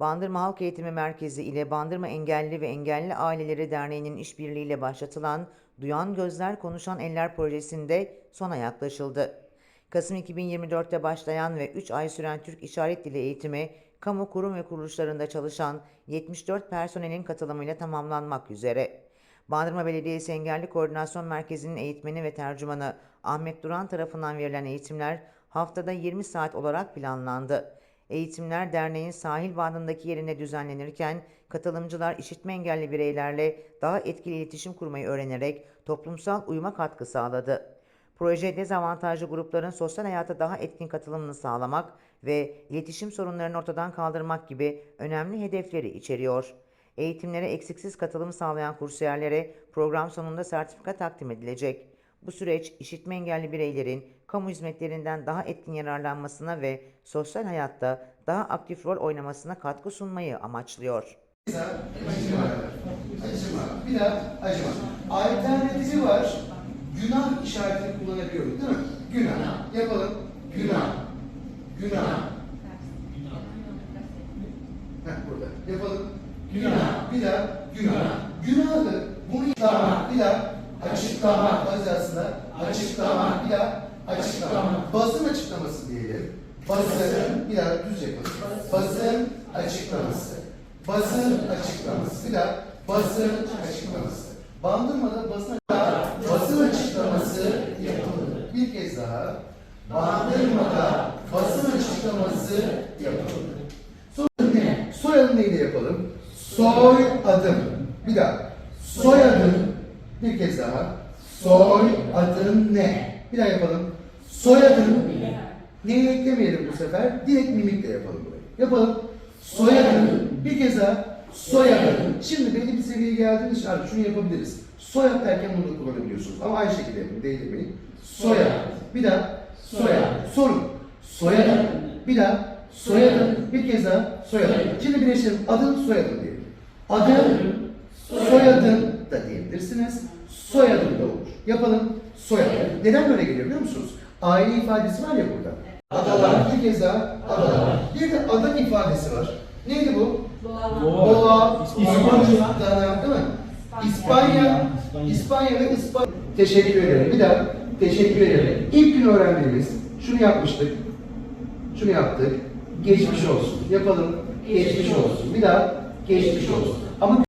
Bandırma Halk Eğitimi Merkezi ile Bandırma Engelli ve Engelli Aileleri Derneği'nin işbirliğiyle başlatılan Duyan Gözler Konuşan Eller projesinde sona yaklaşıldı. Kasım 2024'te başlayan ve 3 ay süren Türk İşaret Dili eğitimi, kamu kurum ve kuruluşlarında çalışan 74 personelin katılımıyla tamamlanmak üzere. Bandırma Belediyesi Engelli Koordinasyon Merkezi'nin eğitmeni ve tercümanı Ahmet Duran tarafından verilen eğitimler haftada 20 saat olarak planlandı. Eğitimler derneğin sahil bandındaki yerine düzenlenirken katılımcılar işitme engelli bireylerle daha etkili iletişim kurmayı öğrenerek toplumsal uyuma katkı sağladı. Proje dezavantajlı grupların sosyal hayata daha etkin katılımını sağlamak ve iletişim sorunlarını ortadan kaldırmak gibi önemli hedefleri içeriyor. Eğitimlere eksiksiz katılım sağlayan kursiyerlere program sonunda sertifika takdim edilecek. Bu süreç işitme engelli bireylerin kamu hizmetlerinden daha etkin yararlanmasına ve sosyal hayatta daha aktif rol oynamasına katkı sunmayı amaçlıyor. Acıma. Acıma. Bir daha acıma. Alternatifi var. Günah işaretini kullanabiliyoruz değil mi? Günah. Yapalım. Günah. Günah. Heh, burada. Yapalım. Günah. Bir daha günah. Günahı bunu açıklama. Bir daha açıklama. Aslında açıklama. Bir daha açıklama. Basın açıklaması diyelim. Basın. Bir daha düz yapalım. Basın açıklaması. Basın açıklaması. Bir daha basın açıklaması. Bandırmada basın, basın açıklaması yapıldı. Bir kez daha. Bandırmada basın açıklaması yapıldı. Soyadı ne? Soyadı neydi yapalım? Soy adım. Bir daha. Soyadım. Bir kez daha. Soy adın ne? Bir daha yapalım. Soyadın. Neyi eklemeyelim bu sefer? Direkt mimikle yapalım burayı. Yapalım. Soyadın. Bir kez daha. Soyadın. Şimdi belli bir seviyeye geldiğimiz için artık şunu yapabiliriz. Soyad derken bunu da kullanabiliyorsunuz. Ama aynı şekilde yapın. Değdirmeyin. Soyad. Bir daha. Soyad. Sorun. Soyadın. Bir daha. Soyadın. Bir kez daha. Soyadın. Şimdi birleştirelim. Adın soyadın diyelim. Adın soyadın da diyebilirsiniz. Soyadın da olur. Yapalım. Soyadın. Neden böyle geliyor biliyor musunuz? Aile ifadesi var ya burada. Adalar. Bir kez daha. Adalar. Bir de adan ifadesi var. Neydi bu? Doğa, İspanya, Dana, değil mi? İspanya, İspanya ve İspanya. Teşekkür ederim. Bir daha teşekkür ederim. İlk gün öğrendiğimiz şunu yapmıştık. Şunu yaptık. Geçmiş olsun. Yapalım. Geçmiş olsun. Bir daha geçmiş olsun. Ama